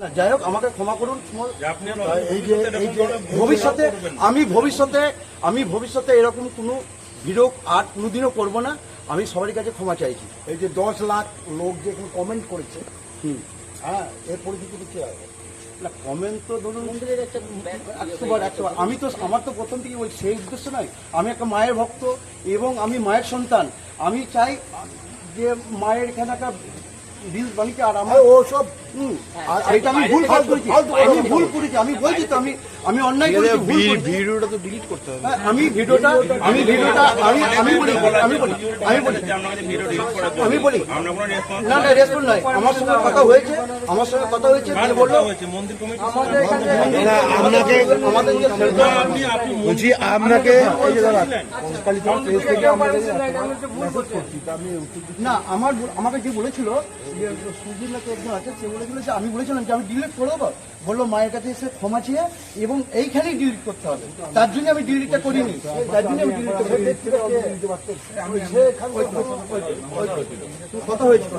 না যাই হোক আমাকে ক্ষমা করুন। এই যে এই যে ভবিষ্যতে আমি ভবিষ্যতে আমি ভবিষ্যতে এরকম কোনো ভিডিও আর কোনোদিনও করব না। আমি সবার কাছে ক্ষমা চাইছি। এই যে দশ লাখ লোক যে এখন কমেন্ট করেছে হুম। হ্যাঁ এর পরিস্থিতি কি। হবে না কমেন্ট তো ধরুন একশোবার একশোবার। আমি তো আমার তো প্রথম থেকে ওই সেই উদ্দেশ্য নয়। আমি একটা মায়ের ভক্ত এবং আমি মায়ের সন্তান। আমি চাই যে মায়ের এখানে একটা রিলস বানিয়ে আর আমার ও সব হুম, আর এটা আমি ভুল আমি ভুল করেছি। আমি বলছি। তো আমি আমি অন্যায় করেছি ভুল করেছি। ভিডিওটা তো ডিলিট করতে হবে। হ্যাঁ, আমি ভিডিওটা আমি ভিডিওটা আমি আমি বলি আমি বলি আমি বলি। আমি বলি। আপনার কোনো রেসপন্স না না রেসপন্স নাই। আমার সঙ্গে কথা হয়েছে আমার সঙ্গে কথা হয়েছে দিয়ে বলল মন্দির কমিটি না আপনাকে আমাদের যে আপনি আপনি বলছি আপনাকে এই যে দাদা কঙ্কালিতলা থেকে আমরা মেসেজ করছি আমি না আমার আমাকে যে বলেছিল যে সুজির নাকি একজন আছে সে বলেছিল যে আমি বলেছিলাম যে আমি ডিলিট করে দেবো। বলল মায়ের কাছে এসে ক্ষমা চেয়ে এবং এইখানেই ডিলিট করতে হবে তার জন্য আমি ডিলিটটা করিনি তার জন্য আমি ডিলিটটা করিনি থেকে- কথা হয়েছিল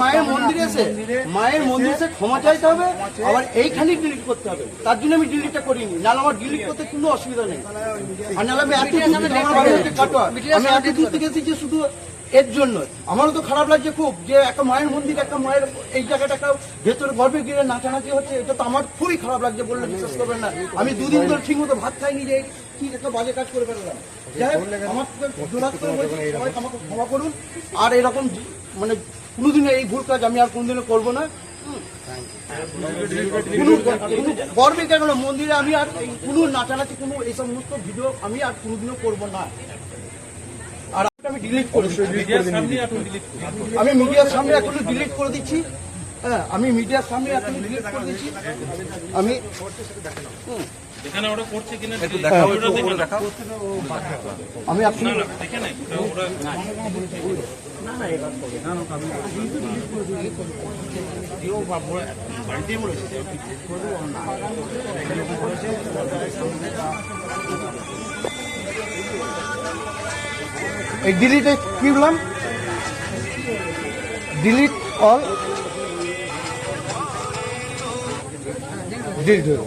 মায়ের মন্দিরে এসে ক্ষমা চাইতে হবে, আবার এইখানেই ডিলিট করতে হবে। তার জন্য আমি ডিলিটটা করিনি। নাহলে আমার ডিলিট করতে কোনো অসুবিধা নেই। আর নাহলে আমি এত দূর থেকে শুধু এর জন্য। আমারও তো খারাপ লাগছে খুব যে একটা মায়ের মন্দির একটা মায়ের এই জায়গাটা একটা ভেতরে গর্ভে গিয়ে নাচানাচি হচ্ছে এটা তো আমার খুবই খারাপ লাগছে বললে বিশ্বাস করবেন না। আমি দুদিন ধরে ঠিক মতো ভাত খাইনি যে কি একটা বাজে কাজ করে ফেললাম যাই হোক, আমার আমাকে ক্ষমা করুন। আর এরকম মানে কোনোদিনও এই ভুল কাজ আমি আর কোনোদিনও করব না। গর্বে কেন মন্দিরে আমি আর কোনো নাচানাচি কোনো এই সমস্ত ভিডিও আমি আর কোনোদিনও করব না। আমি ডিলিট করে মিডিয়ার সামনে আমি মিডিয়ার সামনে এখন ডিলিট করে দিচ্ছি। হ্যাঁ আমি মিডিয়ার সামনে এখন ডিলিট করে দিচ্ছি। আমি আমি এখন না না এই ডিলিটে কি বললাম? ডিলিট অল ডিলিট হয়ে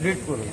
ডিলিট করুন